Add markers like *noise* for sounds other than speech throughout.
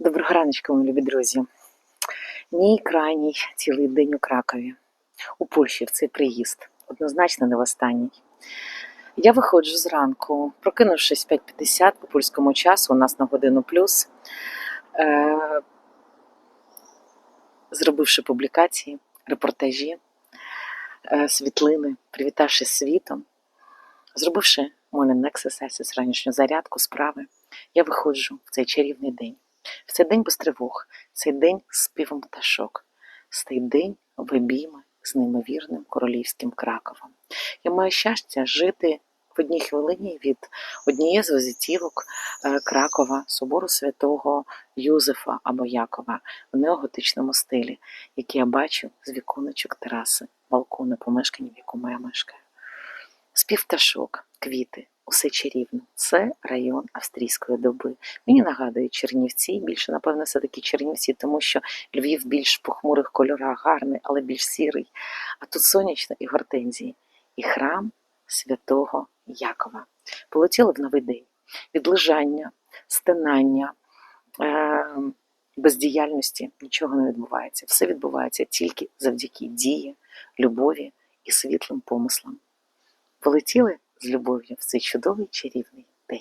Доброго раночку, мої любі друзі. Мій крайній цілий день у Кракові, у Польщі в цей приїзд. Однозначно не в останній. Я виходжу зранку, прокинувшись 5.50 по польському часу, у нас на годину плюс, е- зробивши публікації, репортажі, е- світлини, привітавши світом, зробивши morning exercises, ранішню зарядку, справи, я виходжу в цей чарівний день. В цей день без тривог, цей день співом пташок, цей день в обійми з неймовірним королівським Краковом. Я маю щастя жити в одній хвилині від однієї з візитівок е, Кракова, собору святого Юзефа або Якова в неоготичному стилі, який я бачу з віконечок тераси, балкону помешкання, в якому я мешкаю. Спів пташок, квіти, усе чарівно. Це район австрійської доби. Мені нагадує Чернівці, більше, напевно, все-таки Чернівці, тому що Львів більш похмурих кольорах, гарний, але більш сірий. А тут сонячно і гортензії, і храм святого Якова. Полетіли в новий день. Від лежання, стинання, е- бездіяльності нічого не відбувається. Все відбувається тільки завдяки дії, любові і світлим помислам. Полетіли з любов'ю в цей чудовий чарівний день.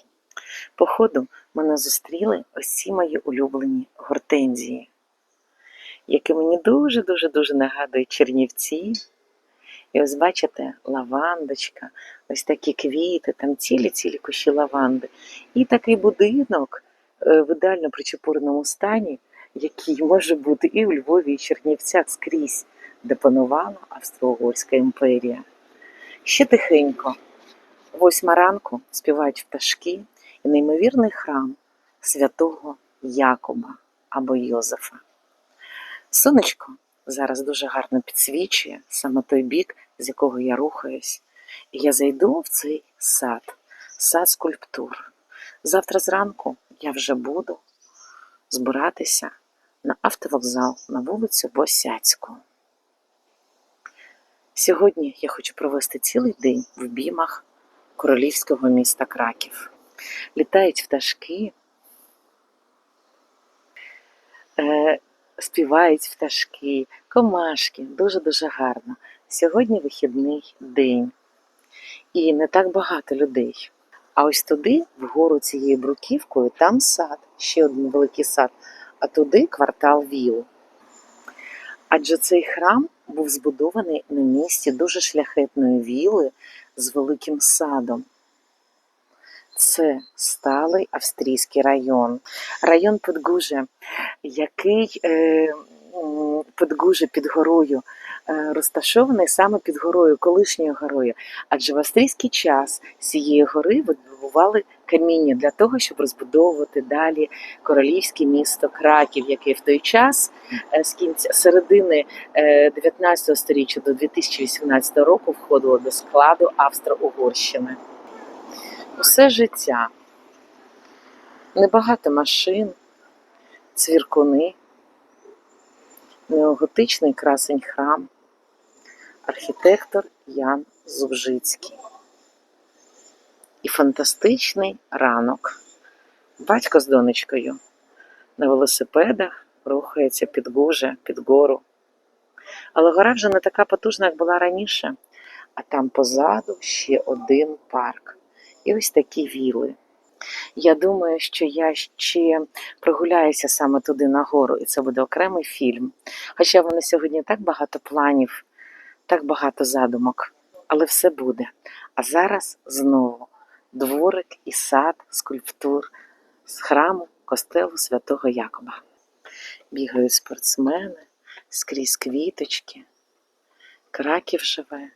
По ходу мене зустріли ці мої улюблені гортензії, які мені дуже-дуже дуже нагадують Чернівці. І ось бачите, лавандочка, ось такі квіти, там цілі-цілі кущі лаванди. І такий будинок е, в ідеально причепуреному стані, який може бути і у Львові, і в Чернівцях скрізь, де панувала Австро-Угорська імперія. Ще тихенько, восьма ранку співають пташки і неймовірний храм святого Якоба або Йозефа. Сонечко зараз дуже гарно підсвічує саме той бік, з якого я рухаюсь. І я зайду в цей сад, сад скульптур. Завтра зранку я вже буду збиратися на автовокзал на вулицю Босяцьку. Сьогодні я хочу провести цілий день в обіймах королівського міста Краків. Літають пташки, е, співають пташки, комашки, дуже-дуже гарно. Сьогодні вихідний день. І не так багато людей. А ось туди, вгору цією бруківкою, там сад, ще один великий сад, а туди квартал Віл. Адже цей храм був збудований на місці дуже шляхетної віли з великим садом. Це сталий австрійський район. Район Подгуже, який е, Подгуже під горою е, розташований саме під горою, колишньою горою. Адже в австрійський час з цієї гори видобували каміння для того, щоб розбудовувати далі королівське місто Краків, яке в той час е, з кінця середини е, 19 століття до 2018 року входило до складу Австро-Угорщини. Усе життя. Небагато машин, цвіркуни, неоготичний красень храм, архітектор Ян Зубжицький. І фантастичний ранок. Батько з донечкою на велосипедах рухається під гуже, під гору. Але гора вже не така потужна, як була раніше, а там позаду ще один парк. І ось такі віли. Я думаю, що я ще прогуляюся саме туди нагору, і це буде окремий фільм. Хоча в сьогодні так багато планів, так багато задумок, але все буде. А зараз знову дворик і сад скульптур з храму костелу святого Якоба. Бігають спортсмени скрізь квіточки. Краків живе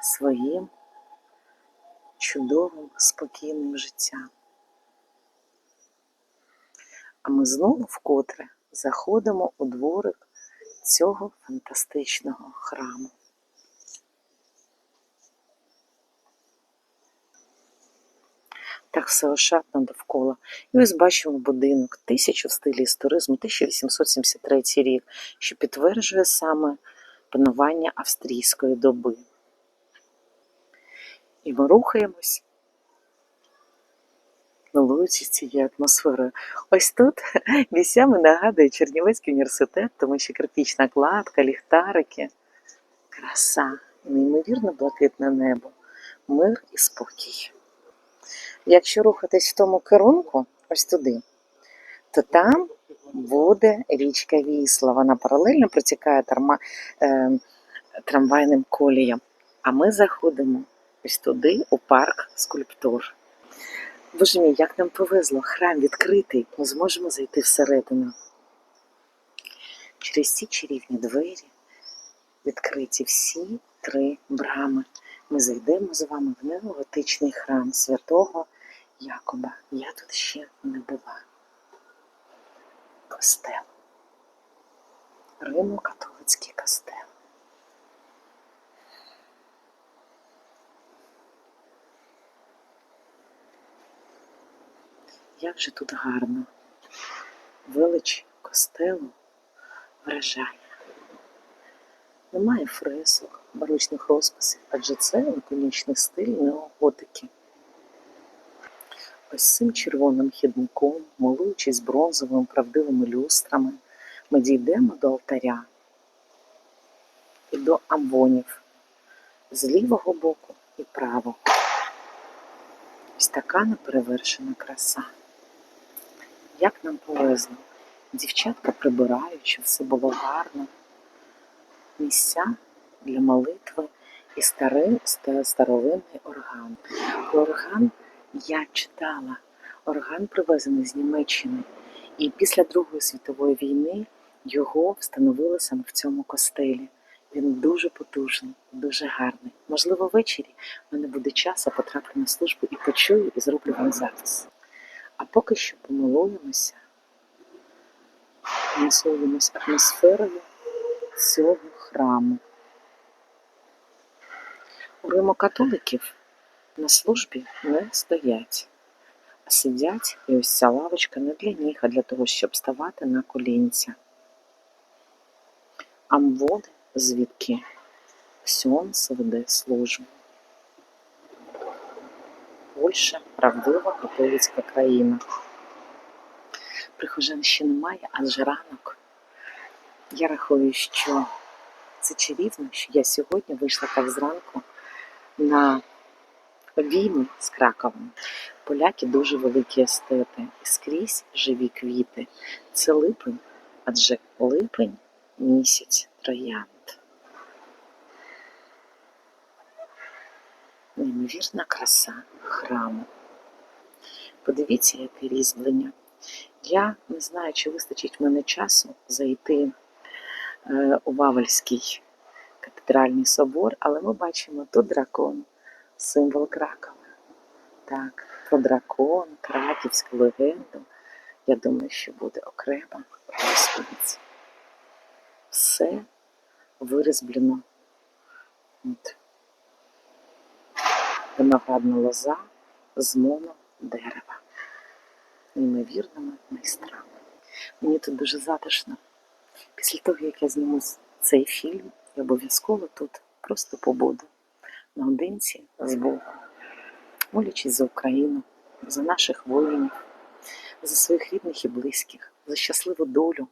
своїм чудовим, спокійним життям. А ми знову вкотре заходимо у дворик цього фантастичного храму. Так все ошатно довкола. І ось бачимо будинок тисячу в стилі історизму, 1873 рік, що підтверджує саме панування австрійської доби. І ми рухаємось милуючись цією атмосферою. Ось тут *laughs* місцями нагадує Чернівецький університет, тому що графічна кладка, ліхтарики. Краса, неймовірно блакитне небо, мир і спокій. Якщо рухатись в тому керунку, ось туди, то там буде річка Вісла. Вона паралельно протікає тарма, е, трамвайним коліям. А ми заходимо ось туди, у парк скульптур. Боже мій, як нам повезло, храм відкритий, ми зможемо зайти всередину. Через ці чарівні двері відкриті всі три брами. Ми зайдемо з вами в неоготичний храм святого Якоба. Я тут ще не була. Костел. Римо-католицький костел. Як же тут гарно. Велич костелу вражає. Немає фресок, барочних розписів, адже це лаконічний стиль неоготики. Ось цим червоним хідником, милуючись бронзовими правдивими люстрами, ми дійдемо до алтаря і до амвонів з лівого боку і правого. Ось така неперевершена краса. Як нам повезло. Дівчатка прибирають, щоб все було гарно. Місця для молитви і старий старовинний орган. Орган я читала. Орган привезений з Німеччини. І після Другої світової війни його встановили саме в цьому костелі. Він дуже потужний, дуже гарний. Можливо, ввечері в мене буде час, я потраплю на службу і почую, і зроблю вам запис. А поки що помилуємося, насолодимося атмосферою цього храму. У римокатоликів на службі не стоять, а сидять, і ось ця лавочка не для них, а для того, щоб ставати на колінця. Амводи, звідки Сьонс веде службу. Польща правдива католицька країна. Прихожан ще немає, адже ранок. Я рахую, що це чарівно, що я сьогодні вийшла так зранку на обійми з Краковом. Поляки дуже великі естети. І скрізь живі квіти. Це липень, адже липень місяць троянд. Неймовірна краса храму. Подивіться, яке різьблення. Я не знаю, чи вистачить мене часу зайти у Вавельський катедральний собор, але ми бачимо тут дракон, символ Кракова. Так, про дракон, краківську легенду. Я думаю, що буде окрема розповідь. Все вирізблено. От. Виноградна лоза з монодерева. Неймовірними майстрами. Мені тут дуже затишно. Після того, як я зніму цей фільм, я обов'язково тут просто побуду наодинці з Богом, молячись за Україну, за наших воїнів, за своїх рідних і близьких, за щасливу долю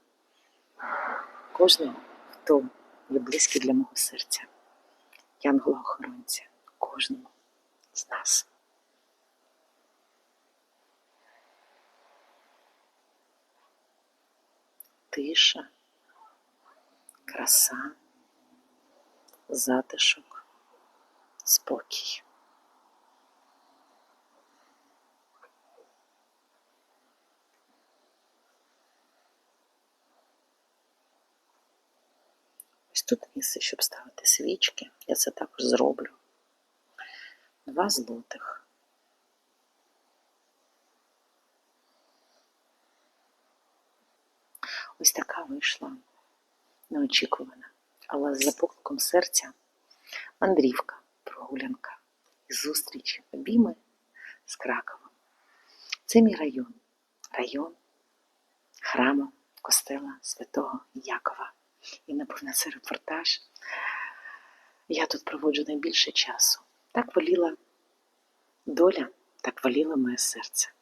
кожного, хто є близький для мого серця. Янгола-охоронця, кожному з нас. Тиша, краса, затишок, спокій. Ось тут місце, щоб ставити свічки. Я це також зроблю. Два злотих. Ось така вийшла неочікувана, але з запокликом серця мандрівка, прогулянка і зустріч, обійми з Краковом. Це мій район, район храму костела Святого Якова. І напевно це репортаж. Я тут проводжу найбільше часу. Так воліла доля, так воліло моє серце.